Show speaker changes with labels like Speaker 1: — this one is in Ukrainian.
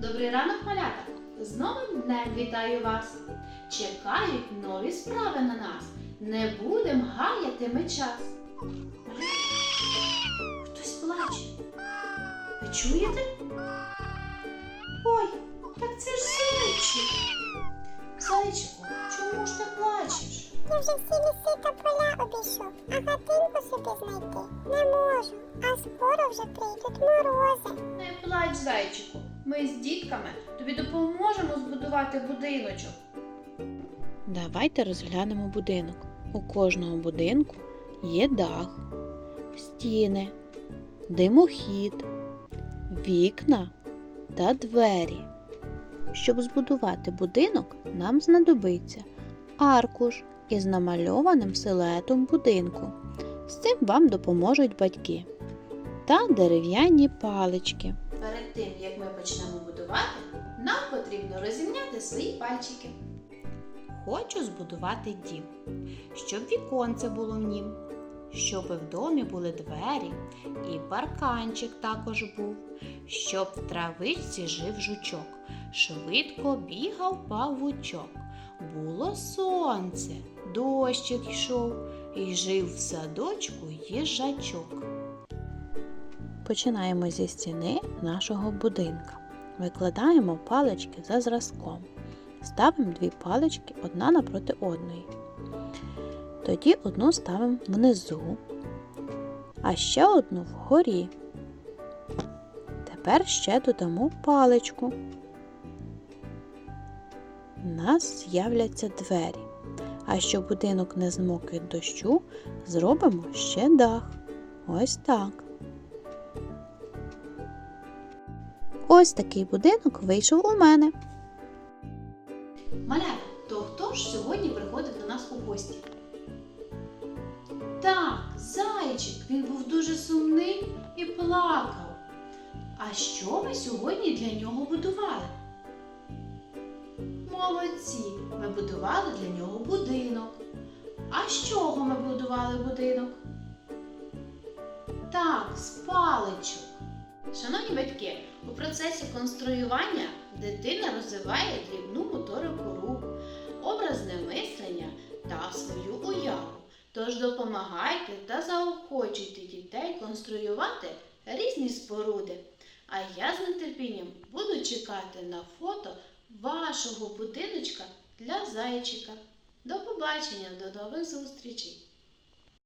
Speaker 1: Добрий ранок, малята! З новим днем вітаю вас! Чекають нові справи на нас. Не будем гаяти ми час. Хтось плаче. Ви чуєте? Ой, так це ж зайчик. Зайчику,
Speaker 2: вже всі ліси та поля обійшов, а хатинку собі знайти не можу. А скоро вже прийдуть морози.
Speaker 1: Не плач, зайчику. Ми з дітками тобі допоможемо збудувати будиночок. Давайте розглянемо будинок. У кожного будинку є дах, стіни, димохід, вікна та двері. Щоб збудувати будинок, нам знадобиться аркуш із намальованим силуетом будинку. З цим вам допоможуть батьки та дерев'яні палички. Перед тим, як ми почнемо будувати, нам потрібно розімняти свої пальчики. Хочу збудувати дім, щоб віконце було в нім, щоб в домі були двері і парканчик також був, щоб в травичці жив жучок, швидко бігав павучок. Було сонце, дощик йшов, і жив в садочку їжачок. Починаємо зі стіни нашого будинка. Викладаємо палички за зразком. Ставимо дві палички одна напроти одної. Тоді одну ставимо внизу, а ще одну вгорі. Тепер ще додамо паличку. У нас з'являться двері. А щоб будинок не змок від дощу, зробимо ще дах. Ось так. Ось такий будинок вийшов у мене. Малята, то хто ж сьогодні приходив до нас у гості? Так, зайчик, він був дуже сумний і плакав. А що ми сьогодні для нього будували? Молодці! Ми будували для нього будинок. А з чого ми будували будинок? Так, з паличок. Шановні батьки, у процесі конструювання дитина розвиває дрібну моторику рук, образне мислення та свою уяву. Тож допомагайте та заохочуйте дітей конструювати різні споруди. А я з нетерпінням буду чекати на фото вашого будиночка для зайчика. До побачення, до нових зустрічей!